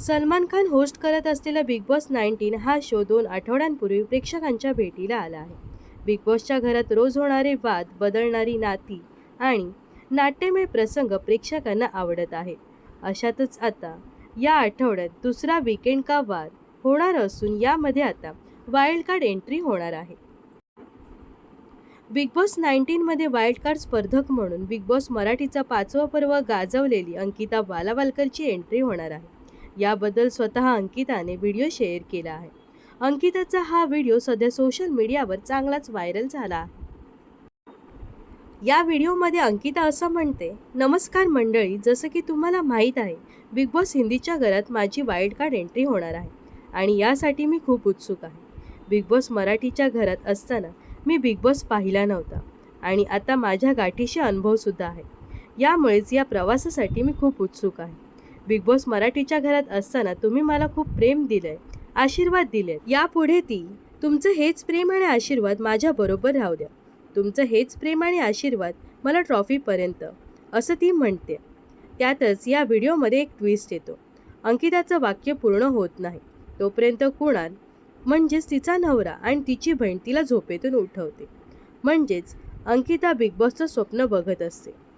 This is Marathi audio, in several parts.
सलमान खान होस्ट करत असलेला बिग बॉस नाईन्टीन हा शो दोन आठवड्यांपूर्वी प्रेक्षकांच्या भेटीला आला आहे. बिग बॉसच्या घरात रोज होणारे वाद बदलणारी नाती आणि नाट्यमय प्रसंग प्रेक्षकांना आवडत आहेत अशातच आता या आठवड्यात दुसरा वीकेंड का वाद होणार असून यामध्ये आता वाईल्ड कार्ड एंट्री होणार आहे. बिग बॉस नाईन्टीनमध्ये वाईल्ड कार्ड स्पर्धक म्हणून बिग बॉस मराठीचा पाचवा पर्व गाजवलेली अंकिता बालावालकरची एंट्री होणार आहे. याबद्दल स्वतः अंकिताने व्हिडिओ शेअर केला आहे. अंकिताचा हा व्हिडिओ सध्या सोशल मीडियावर चांगलाच व्हायरल झाला आहे. या व्हिडिओमध्ये अंकिता असं म्हणते नमस्कार मंडळी जसं की तुम्हाला माहीत आहे बिग बॉस हिंदीच्या घरात माझी वाईल्ड कार्ड एंट्री होणार आहे आणि यासाठी मी खूप उत्सुक आहे. बिग बॉस मराठीच्या घरात असताना मी बिग बॉस पाहिला नव्हता आणि आता माझ्या गाठीशी अनुभवसुद्धा आहे. यामुळेच या प्रवासासाठी मी खूप उत्सुक आहे. बिग बॉस मराठीच्या घरात असताना तुम्ही मला खूप प्रेम दिलंय आशीर्वाद दिले यापुढे ती तुमचं हेच प्रेम आणि आशीर्वाद माझ्याबरोबर राहू द्या. तुमचं हेच प्रेम आणि आशीर्वाद मला ट्रॉफीपर्यंत असं ती म्हणते. त्यातच या व्हिडिओमध्ये एक ट्विस्ट येतो. अंकिताचं वाक्य पूर्ण होत नाही. तोपर्यंत कुणाल म्हणजेच तिचा नवरा आणि तिची बहीण तिला झोपेतून उठवते. म्हणजेच अंकिता बिग बॉसचं स्वप्न बघत असते.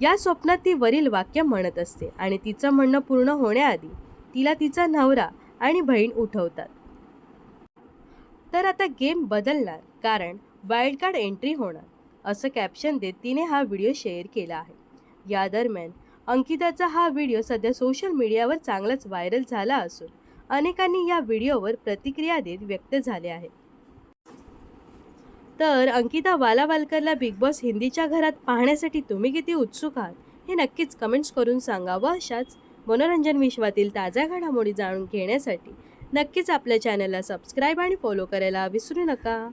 या स्वप्नात ती वरील वाक्य म्हणत असते आणि तिचं म्हणणं पूर्ण होण्याआधी तिला तिचा नवरा आणि बहीण उठवतात. तर आता गेम बदलणार कारण वाईल्ड कार्ड एंट्री होणार असं कॅप्शन देत तिने हा व्हिडिओ शेअर केला आहे. या दरम्यान अंकिताचा हा व्हिडिओ सध्या सोशल मीडियावर चांगलाच व्हायरल झाला असून अनेकांनी या व्हिडिओवर प्रतिक्रिया देत व्यक्त झाले आहेत तर अंकिता वालावालकरला बिग बॉस हिंदीच्या घरात पाहण्यासाठी तुम्ही किती उत्सुक आहात? हे नक्कीच कमेंट्स करून सांगा व अशाच मनोरंजन विश्वातील ताज्या घडामोडी जाणून घेण्यासाठी. नक्कीच आपल्या चॅनलला सबस्क्राईब आणि फॉलो करायला विसरू नका.